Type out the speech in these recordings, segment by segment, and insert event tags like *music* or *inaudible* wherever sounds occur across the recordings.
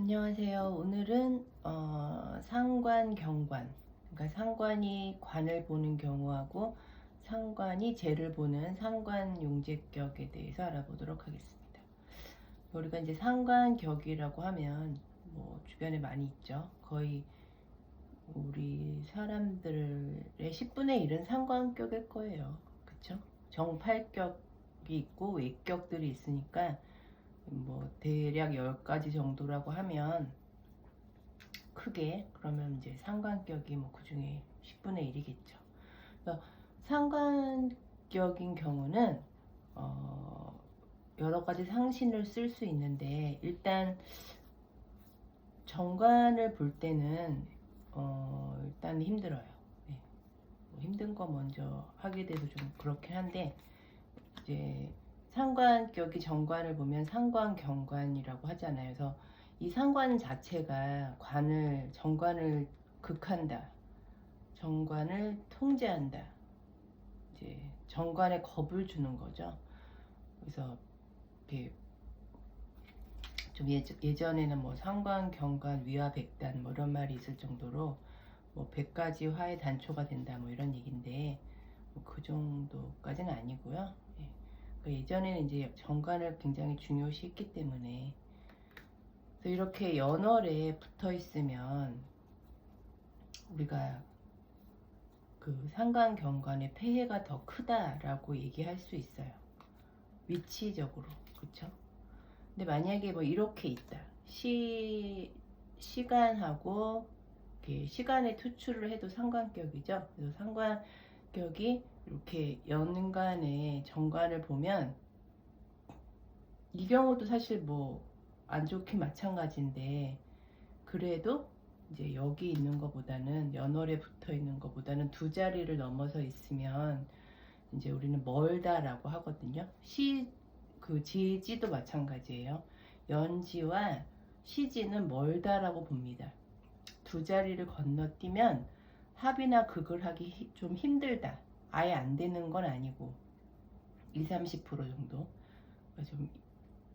안녕하세요. 오늘은 어, 상관 경관, 그러니까 상관이 관을 보는 경우하고 상관이 재를 보는 상관 용제격에 대해서 알아보도록 하겠습니다. 우리가 이제 상관격이라고 하면 뭐 주변에 많이 있죠. 거의 우리 사람들의 10분의 1은 상관격일 거예요. 그쵸? 정팔격이 있고 외격들이 있으니까 뭐 대략 10가지 정도라고 하면 크게 그러면 이제 상관격이 뭐 그 중에 10분의 1이겠죠. 그래서 상관격인 경우는 어 여러 가지 상신을 쓸 수 있는데 일단 정관을 볼 때는 어 일단 힘들어요. 네. 뭐 힘든 거 먼저 하게 돼서 좀 그렇긴 한데 이제 상관격이 정관을 보면 상관경관이라고 하잖아요. 그래서 이 상관 자체가 관을 정관을 극한다. 정관을 통제한다. 이제 정관에 겁을 주는 거죠. 그래서 좀 예전, 예전 에는 뭐 상관, 경관, 위화, 백단 뭐 이런 말이 있을 정도로 뭐 100가지 화의 단초가 된다 뭐 이런 얘기인데 뭐 그 정도까지는 아니고요. 예. 그 예전에는 이제 정관을 굉장히 중요시했기 때문에 이렇게 연월에 붙어 있으면 우리가 그 상관 경관의 폐해가 더 크다라고 얘기할 수 있어요. 위치적으로 그쵸? 근데 만약에 뭐 이렇게 있다. 시 시간하고 시간의 투출을 해도 상관격이죠. 그래서 상관격이 이렇게 연간의 정관을 보면 이 경우도 사실 뭐 안 좋긴 마찬가지인데 그래도 이제 여기 있는 것보다는 연월에 붙어 있는 것보다는 두 자리를 넘어서 있으면 이제 우리는 멀다라고 하거든요. 시 그 지지도 마찬가지예요. 연지와 시지는 멀다라고 봅니다. 두 자리를 건너뛰면 합이나 극을 하기 히- 좀 힘들다. 아예 안 되는 건 아니고 20, 30% 정도 그러니까 좀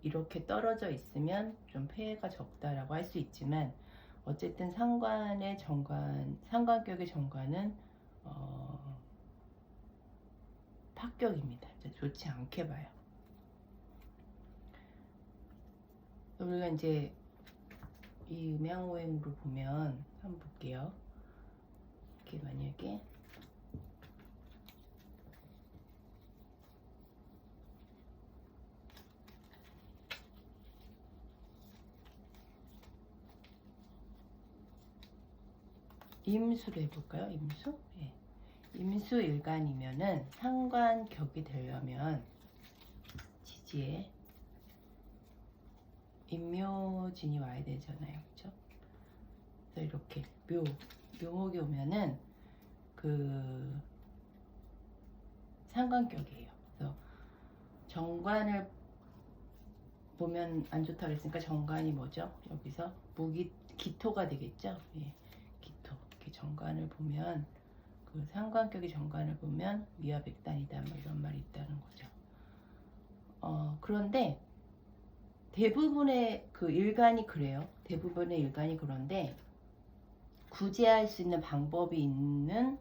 이렇게 떨어져 있으면 좀 폐해가 적다라고 할 수 있지만 어쨌든 상관의 정관 상관격의 정관은 어, 파격입니다. 좋지 않게 봐요. 우리가 이제 이 음양오행으로 보면 한번 볼게요. 이렇게 만약에 임수로 해볼까요? 임수? 예. 임수 일간이면은 상관격이 되려면 지지에 임묘진이 와야 되잖아요. 그쵸? 그래서 이렇게 묘, 묘목이 오면은 그 상관격이에요. 그래서 정관을 보면 안 좋다 그랬으니까 정관이 뭐죠? 여기서 무기 기토가 되겠죠? 예. 정관을 보면 그 상관격의 정관을 보면 위화백단이다 뭐 이런 말이 있다는 거죠. 어, 그런데 대부분의 그 일간이 그래요. 대부분의 일간이 그런데 구제할 수 있는 방법이 있는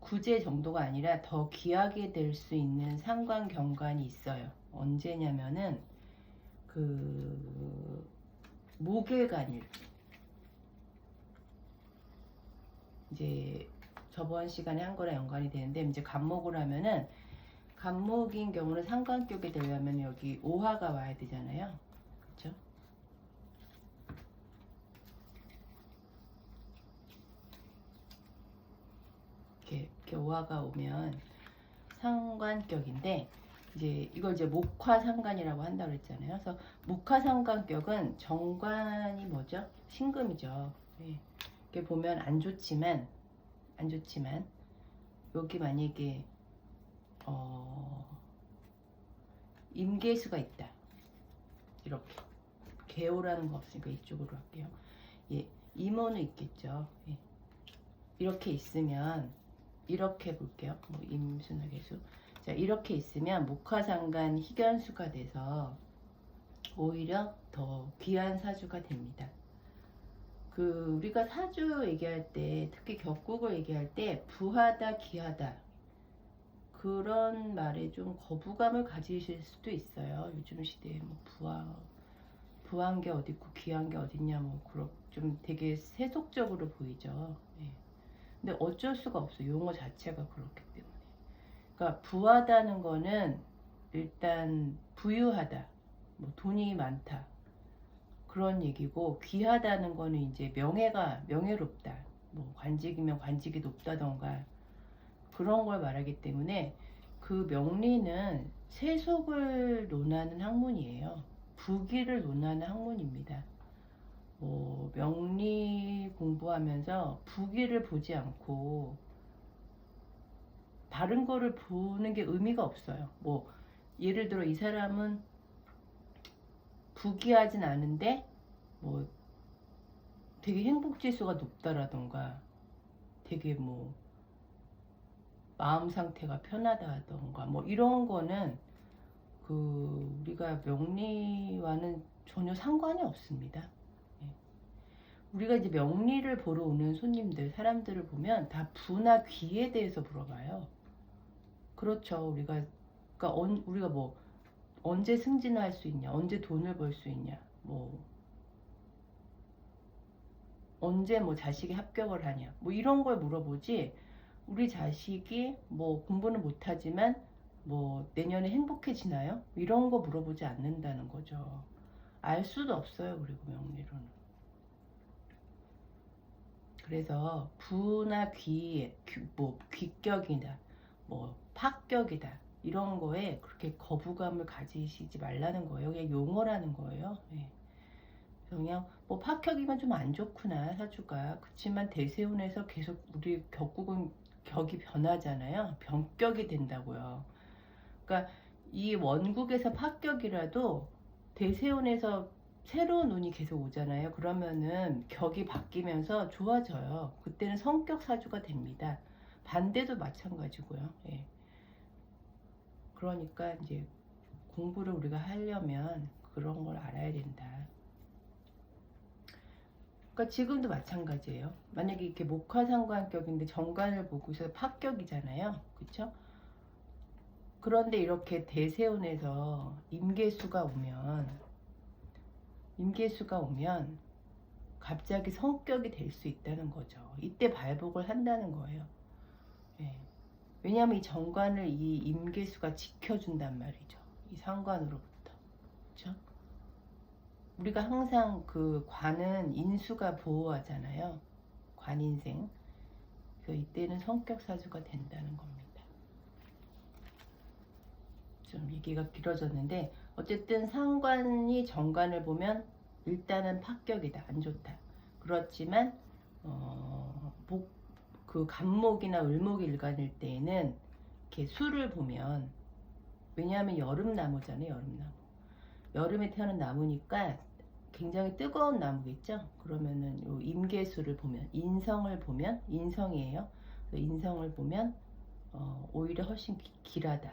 구제 정도가 아니라 더 귀하게 될 수 있는 상관 경관이 있어요. 언제냐면은 그 목일간일 이제 저번 시간에 한 거랑 연관이 되는데 이제 간목을 하면은 간목인 경우는 상관격이 되려면 여기 오화가 와야 되잖아요. 그렇죠? 이렇게, 이렇게 오화가 오면 상관격인데 이제 이걸 이제 목화상관이라고 한다 그랬잖아요. 그래서 목화상관격은 정관이 뭐죠? 신금이죠. 예. 이렇게 보면 안 좋지만 안 좋지만 여기 만약에 어 임계수가 있다. 이렇게 개오라는 거 없으니까 이쪽으로 할게요. 예, 임오는 있겠죠. 예. 이렇게 있으면 이렇게 볼게요. 뭐 임수나 개수. 자 이렇게 있으면 목화상간 희견수가 돼서 오히려 더 귀한 사주가 됩니다. 그 우리가 사주 얘기할 때 특히 격국을 얘기할 때 부하다 기하다 그런 말에 좀 거부감을 가지실 수도 있어요. 요즘 시대에 뭐 부하 부한 게 어디 있고 귀한 게 어딨냐 뭐 그런 좀 되게 세속적으로 보이죠. 예. 근데 어쩔 수가 없어 요 용어 자체가 그렇기 때문에. 그러니까 부하다는 거는 일단 부유하다, 뭐 돈이 많다 그런 얘기고 귀하다는 거는 이제 명예가 명예롭다, 뭐 관직이면 관직이 높다던가 그런 걸 말하기 때문에 그 명리는 세속을 논하는 학문이에요. 부기를 논하는 학문입니다. 뭐 명리 공부하면서 부기를 보지 않고 다른 거를 보는 게 의미가 없어요. 뭐 예를 들어 이 사람은 부기하진 않은데 뭐 되게 행복 지수가 높다라던가 되게 뭐 마음 상태가 편하다던가 뭐 이런 거는 그 우리가 명리와는 전혀 상관이 없습니다. 예. 우리가 이제 명리를 보러 오는 손님들, 사람들을 보면 다 부나 귀에 대해서 물어봐요. 그렇죠. 우리가 그러니까 언, 우리가 뭐 언제 승진할 수 있냐, 언제 돈을 벌 수 있냐, 뭐 언제 뭐 자식이 합격을 하냐, 뭐 이런 걸 물어보지. 우리 자식이 뭐 공부는 못하지만 뭐 내년에 행복해지나요? 이런 거 물어보지 않는다는 거죠. 알 수도 없어요, 그리고 명리로는. 그래서 부나 귀, 귀- 뭐 귀격이다, 뭐 파격이다 이런 거에 그렇게 거부감을 가지시지 말라는 거예요. 그냥 용어라는 거예요. 예. 그래서 그냥 뭐 파격이면 좀 안 좋구나 사주가. 그렇지만 대세운에서 계속 우리 격국은 격이 변하잖아요. 변격이 된다고요. 그러니까 이 원국에서 파격이라도 대세운에서 새로운 운이 계속 오잖아요. 그러면은 격이 바뀌면서 좋아져요. 그때는 성격 사주가 됩니다. 반대도 마찬가지고요. 예. 그러니까 이제 공부를 우리가 하려면 그런 걸 알아야 된다. 그러니까 지금도 마찬가지예요. 만약에 이렇게 목화상관격인데 정관을 보고서 파격이잖아요. 그렇죠? 그런데 이렇게 대세운에서 임계수가 오면 임계수가 오면 갑자기 성격이 될 수 있다는 거죠. 이때 발복을 한다는 거예요. 예. 왜냐하면 이 정관을 이 임계수가 지켜준단 말이죠. 이 상관으로부터. 그렇죠? 우리가 항상 그 관은 인수가 보호하잖아요. 관인생. 그래서 이때는 성격 사주가 된다는 겁니다. 좀 얘기가 길어졌는데 어쨌든 상관이 정관을 보면 일단은 파격이다 안 좋다 그렇지만 어, 목, 그 간목이나 을목이 일간일 때에는 이렇게 수를 보면 왜냐하면 여름 나무잖아요 여름 나무. 여름에 태어난 나무니까 굉장히 뜨거운 나무겠죠? 그러면은 요 임계수를 보면 인성을 보면 인성이에요. 인성을 보면 어, 오히려 훨씬 기- 길하다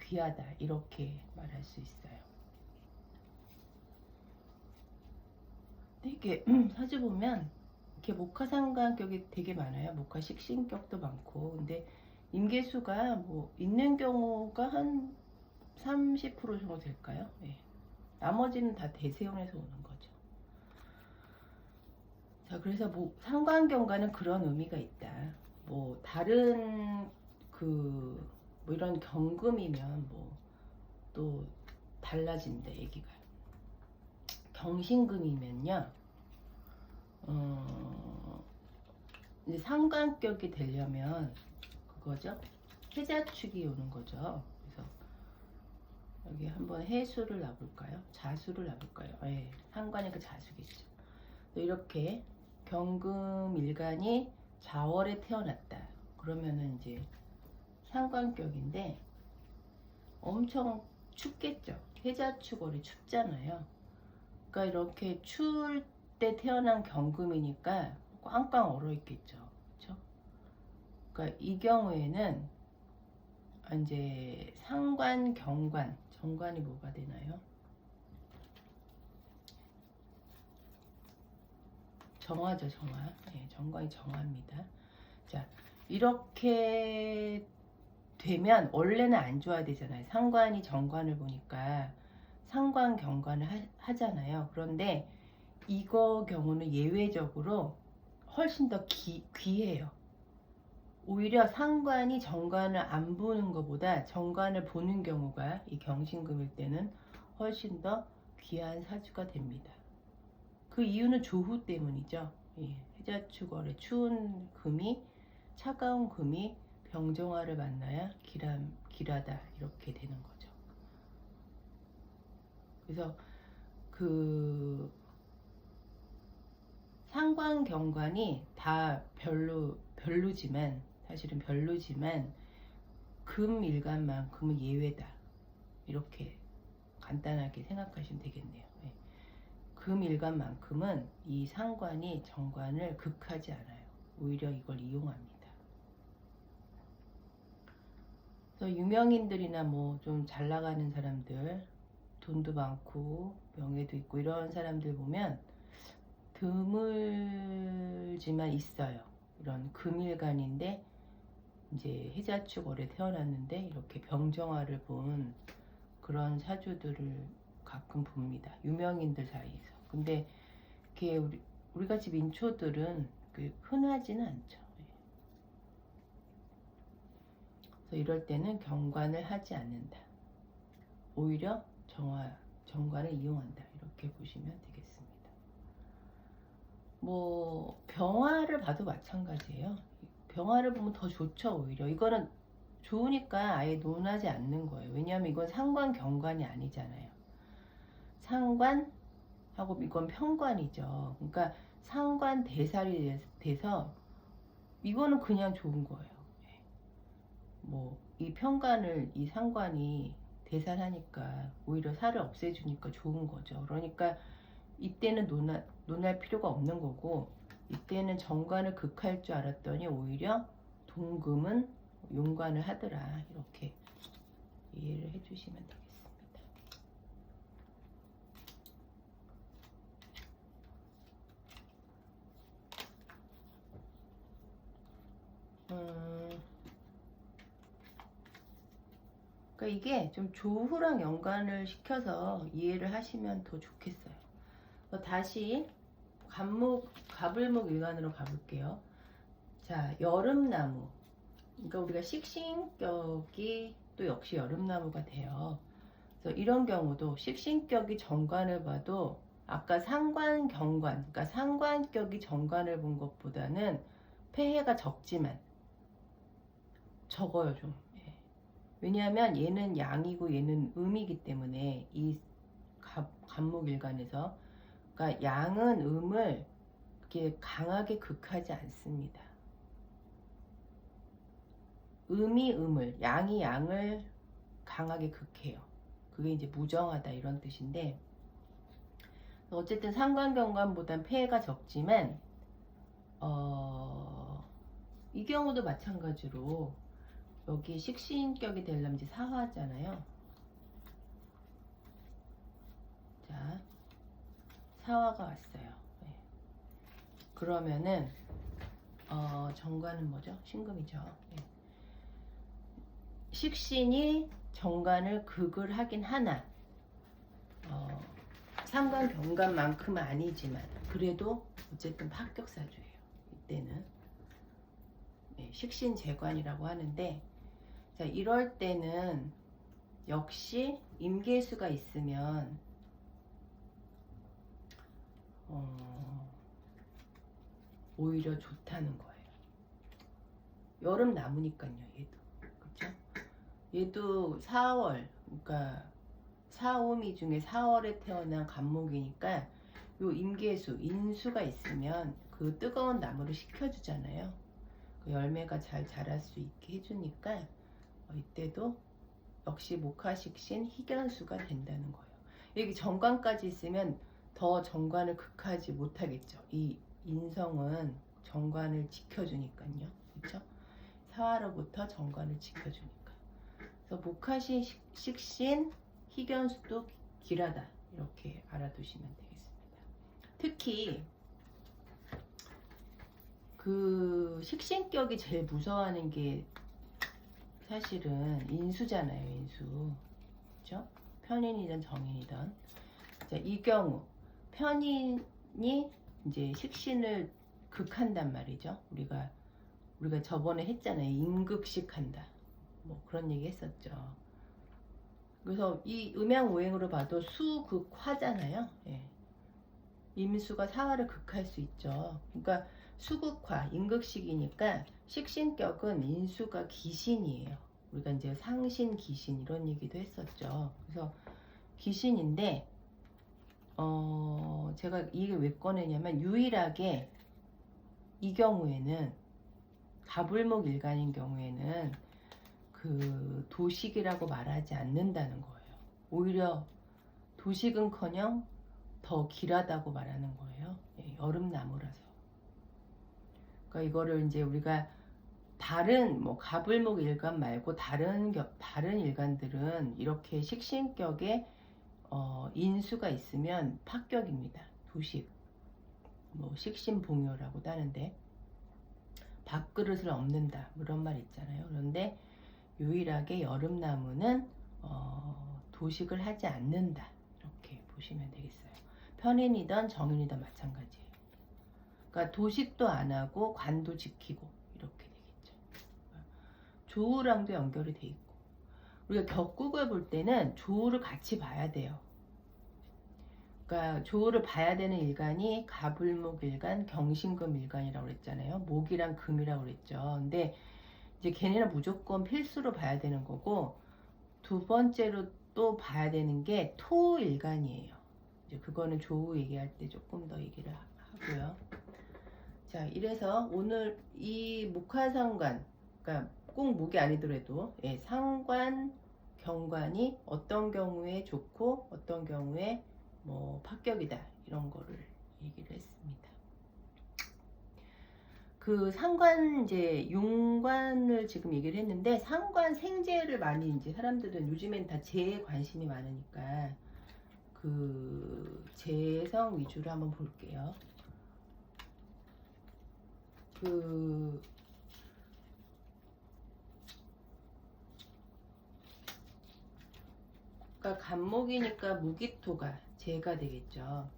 귀하다 이렇게 말할 수 있어요. 근데 이게 *clears throat* 사주 보면 이렇게 목화 상관격이 되게 많아요. 목화 식신격도 많고 근데 임계수가 뭐 있는 경우가 한 30% 정도 될까요? 예. 나머지는 다 대세운에서 오는 거죠. 자 그래서 뭐 상관경과는 그런 의미가 있다. 뭐 다른 그 뭐 이런 경금이면 뭐 또 달라진다 얘기가 경신금이면요 어 이제 상관격이 되려면 그거죠? 해자축이 오는 거죠. 그래서 여기 한번 해수를 놔볼까요? 자수를 놔볼까요? 예 상관이 그 자수겠죠. 또 이렇게 경금 일간이 자월에 태어났다. 그러면은 이제 상관격인데 엄청 춥겠죠. 해자축월이 춥잖아요. 그러니까 이렇게 추울 때 태어난 경금이니까 꽝꽝 얼어 있겠죠. 그렇죠? 그러니까 이 경우에는 이제 상관, 경관, 정관이 뭐가 되나요? 정화죠, 정화. 예, 정관이 정화입니다. 자, 이렇게 되면 원래는 안 좋아야 되잖아요. 상관이 정관을 보니까 상관 경관을 하, 하잖아요. 그런데 이거 경우는 예외적으로 훨씬 더 기, 귀해요. 오히려 상관이 정관을 안 보는 것보다 정관을 보는 경우가 이 경신금일 때는 훨씬 더 귀한 사주가 됩니다. 그 이유는 조후 때문이죠. 예, 해자축월의 추운 금이 차가운 금이 병정화를 만나야 기람, 길하다 이렇게 되는 거죠. 그래서 그 상관 경관이 다 별로 별로지만 사실은 별로지만 금 일간만큼은 예외다 이렇게 간단하게 생각하시면 되겠네요. 예. 금 일간만큼은 이 상관이 정관을 극하지 않아요. 오히려 이걸 이용합니다. 그래서 유명인들이나 뭐 좀 잘 나가는 사람들, 돈도 많고 명예도 있고 이런 사람들 보면 드물지만 있어요. 이런 금일간인데 이제 해자축 월에 태어났는데 이렇게 병정화를 본 그런 사주들을 가끔 봅니다. 유명인들 사이에서. 근데 이게 우리 우리 같이 민초들은 그 흔하지는 않죠. 예. 그래서 이럴 때는 경관을 하지 않는다. 오히려 정화 정관을 이용한다. 이렇게 보시면 되겠습니다. 뭐 병화를 봐도 마찬가지예요. 병화를 보면 더 좋죠. 오히려 이거는 좋으니까 아예 논하지 않는 거예요. 왜냐하면 이건 상관 경관이 아니잖아요. 상관하고 이건 편관이죠. 그러니까 상관 대살이 돼서 이거는 그냥 좋은 거예요. 뭐이 편관을 이 상관이 대살하니까 오히려 살을 없애주니까 좋은 거죠. 그러니까 이때는 논할, 논할 필요가 없는 거고 이때는 정관을 극할 줄 알았더니 오히려 동금은 용관을 하더라 이렇게 이해를 해주시면 되겠습니다. 음, 그러니까 이게 좀 조후랑 연관을 시켜서 이해를 하시면 더 좋겠어요. 그래서 다시 갑목, 가불목 일간으로 가볼게요. 자, 여름나무. 그러니까 우리가 식신격이 또 역시 여름나무가 돼요. 그래서 이런 경우도 식신격이 정관을 봐도 아까 상관, 경관, 그러니까 상관격이 정관을 본 것보다는 폐해가 적지만 적어요 좀. 예. 왜냐하면 얘는 양이고 얘는 음이기 때문에 이 갑, 갑목일간에서 그러니까 양은 음을 이렇게 강하게 극하지 않습니다. 음이 음을, 양이 양을 강하게 극해요. 그게 이제 무정하다 이런 뜻인데 어쨌든 상관경관보단 폐해가 적지만 어, 이 경우도 마찬가지로 여기 식신격이 되려면 이제 사화잖아요. 자, 사화가 왔어요. 네. 그러면은 어, 정관은 뭐죠? 신금이죠. 네. 식신이 정관을 극을 하긴 하나 어, 상관 경관만큼 은 아니지만 그래도 어쨌든 합격사주예요. 이때는 네, 식신 재관이라고 하는데 자 이럴 때는 역시 임계수가 있으면 어, 오히려 좋다는 거예요. 여름 나무니까요, 얘도. 그쵸? 얘도 4월, 그러니까 4, 5미 중에 4월에 태어난 간목이니까 요 임계수, 인수가 있으면 그 뜨거운 나무를 식혀주잖아요. 그 열매가 잘 자랄 수 있게 해주니까 어, 이때도 역시 목화식신 희견수가 된다는 거예요. 여기 정관까지 있으면 더 정관을 극하지 못하겠죠. 이 인성은 정관을 지켜주니까요. 그렇죠? 사화로부터 정관을 지켜주니까. 그래서 목화시 식신 희견수도 길하다 이렇게 알아두시면 되겠습니다. 특히 그 식신격이 제일 무서워하는 게 사실은 인수잖아요, 인수. 그죠? 편인이든 정인이든. 자, 이 경우 편인이 이제 식신을 극한단 말이죠. 우리가 우리가 저번에 했잖아요. 임극식한다. 뭐 그런 얘기 했었죠. 그래서 이 음양오행으로 봐도 수극화잖아요. 예. 임수가 사화를 극할 수 있죠. 그러니까 수극화, 임극식이니까 식신격은 인수가 기신이에요. 우리가 이제 상신 기신 이런 얘기도 했었죠. 그래서 기신인데 어 제가 이게 왜 꺼내냐면 유일하게 이 경우에는 가불목 일간인 경우에는 그 도식이라고 말하지 않는다는 거예요. 오히려 도식은커녕 더 길하다고 말하는 거예요. 예, 여름 나무라서. 그러니까 이거를 이제 우리가 다른 뭐 가불목 일간 말고 다른 겨- 다른 일간들은 이렇게 식신격에 어, 인수가 있으면 파격입니다. 도식. 뭐 식신봉요라고도 하는데 밥그릇을 엎는다 뭐 이런 말 있잖아요. 그런데 유일하게 여름나무는 어, 도식을 하지 않는다 이렇게 보시면 되겠어요. 편인이든 정인이든 마찬가지예요. 그러니까 도식도 안 하고 관도 지키고 이렇게 되겠죠. 조우랑도 연결이 돼 있고 우리가 격국을 볼 때는 조우를 같이 봐야 돼요. 그러니까 조우를 봐야 되는 일간이 가불목 일간, 경신금 일간이라고 그랬잖아요. 목이랑 금이라고 그랬죠. 근데 이제 걔네는 무조건 필수로 봐야 되는 거고 두 번째로 또 봐야 되는 게 토 일간이에요. 이제 그거는 조우 얘기할 때 조금 더 얘기를 하- 하고요. 자, 이래서 오늘 이 목화상관, 그러니까 꼭 목이 아니더라도 예, 상관, 경관이 어떤 경우에 좋고 어떤 경우에 뭐 합격이다 이런 거를 얘기를 했습니다. 그 상관 이제 용관을 지금 얘기를 했는데 상관 생재를 많이 이제 사람들은 요즘엔 다 재에 관심이 많으니까 그 재성 위주로 한번 볼게요. 그 그러니까 간목이니까 무기토가 재가 되겠죠.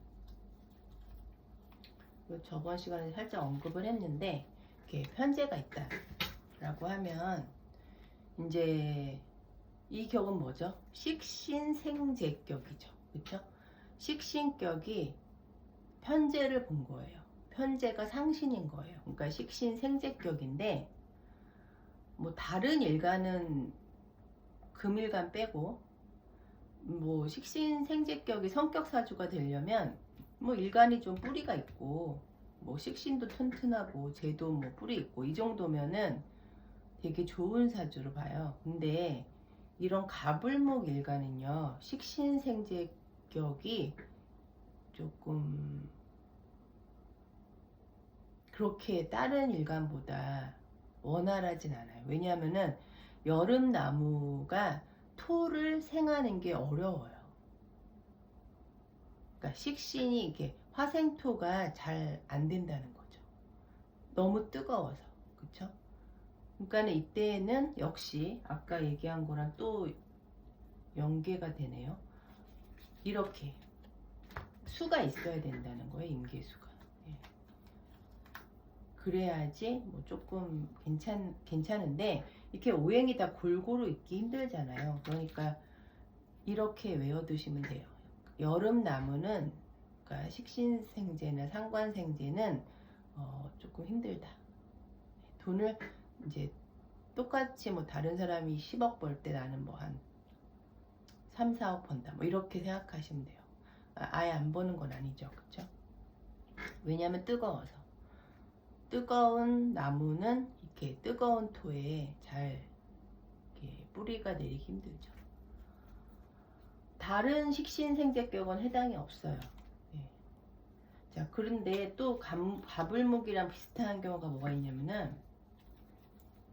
그 저번 시간에 살짝 언급을 했는데 이렇게 편제가 있다라고 하면 이제 이 격은 뭐죠? 식신생제격이죠. 그렇죠? 식신격이 편제를 본 거예요. 편제가 상신인 거예요. 그러니까 식신생제격인데 뭐 다른 일간은 금일간 빼고 뭐 식신 생제격이 성격 사주가 되려면 뭐 일간이 좀 뿌리가 있고 뭐 식신도 튼튼하고 제도 뭐 뿌리 있고 이 정도면은 되게 좋은 사주로 봐요. 근데 이런 가불목 일간은요 식신 생제격이 조금 그렇게 다른 일간보다 원활하진 않아요. 왜냐하면은 여름 나무가 토를 생하는 게 어려워요. 그러니까 식신이 이게 화생토가 잘 안 된다는 거죠. 너무 뜨거워서. 그쵸? 그러니까 이때는 역시 아까 얘기한 거랑 또 연계가 되네요. 이렇게 수가 있어야 된다는 거예요. 임계수가. 예. 그래야지 뭐 조금 괜찮 괜찮은데 이렇게 오행이 다 골고루 있기 힘들잖아요. 그러니까 이렇게 외워두시면 돼요. 여름 나무는 그러니까 식신생제나 상관생제는 어, 조금 힘들다. 돈을 이제 똑같이 뭐 다른 사람이 10억 벌 때 나는 뭐 한 3, 4억 번다. 뭐 이렇게 생각하시면 돼요. 아, 아예 안 버는 건 아니죠. 그쵸? 왜냐면 뜨거워서. 뜨거운 나무는 이렇게 뜨거운 토에 잘 뿌리가 내리기 힘들죠. 다른 식신 생제격은 해당이 없어요. 예. 자, 그런데 또 감, 가불목이랑 비슷한 경우가 뭐가 있냐면은,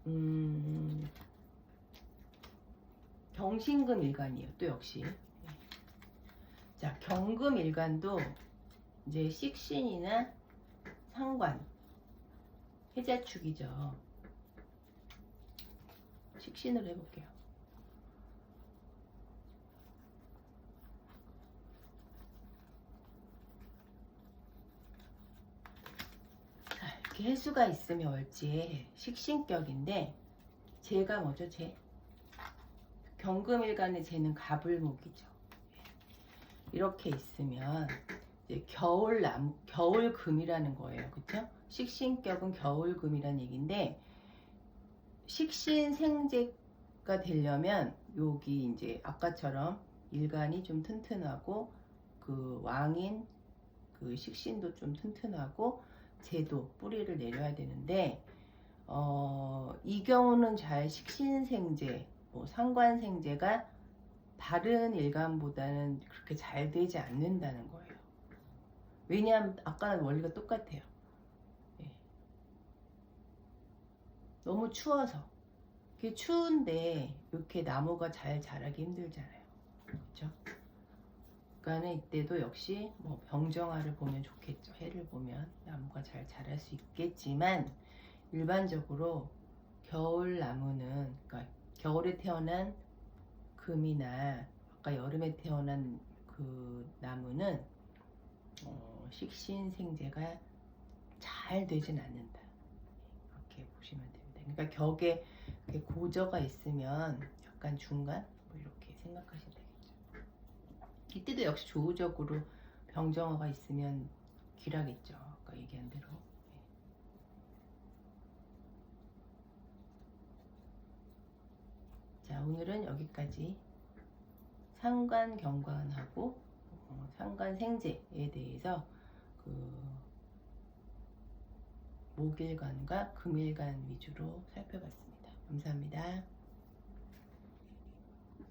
음, 경신금 일간이에요. 또 역시. 예. 자, 경금 일간도 이제 식신이나 상관, 해자축이죠. 식신으로 해볼게요. 자, 이렇게 해수가 있으면 월지에 식신격인데 제가 뭐죠? 제 경금일간의 제는 가불목이죠. 이렇게 있으면 이제 겨울 남 겨울금이라는 거예요. 그렇죠? 식신격은 겨울금이라는 얘기인데 식신생제가 되려면 여기 이제 아까처럼 일간이 좀 튼튼하고 그 왕인 그 식신도 좀 튼튼하고 제도 뿌리를 내려야 되는데 어, 이 경우는 잘 식신생제, 뭐 상관생제가 다른 일간보다는 그렇게 잘 되지 않는다는 거예요. 왜냐하면 아까는 원리가 똑같아요. 예. 너무 추워서. 이게 추운데 이렇게 나무가 잘 자라기 힘들잖아요. 그렇죠? 그러니까는 이때도 역시 뭐 병정화를 보면 좋겠죠. 해를 보면 나무가 잘 자랄 수 있겠지만 일반적으로 겨울 나무는 그러니까 겨울에 태어난 금이나 아까 여름에 태어난 그 나무는 어, 식신생제가 잘 되진 않는다. 그렇게 보시면 됩니다. 그러니까 격에 고저가 있으면 약간 중간 뭐 이렇게 생각하시면 되겠죠. 이때도 역시 조우적으로 병정어가 있으면 귀라겠죠. 아까 얘기한 대로. 네. 자, 오늘은 여기까지 상관 경관하고 어, 상관 생제에 대해서 그 목일관과 금일관 위주로 살펴봤습니다. 감사합니다.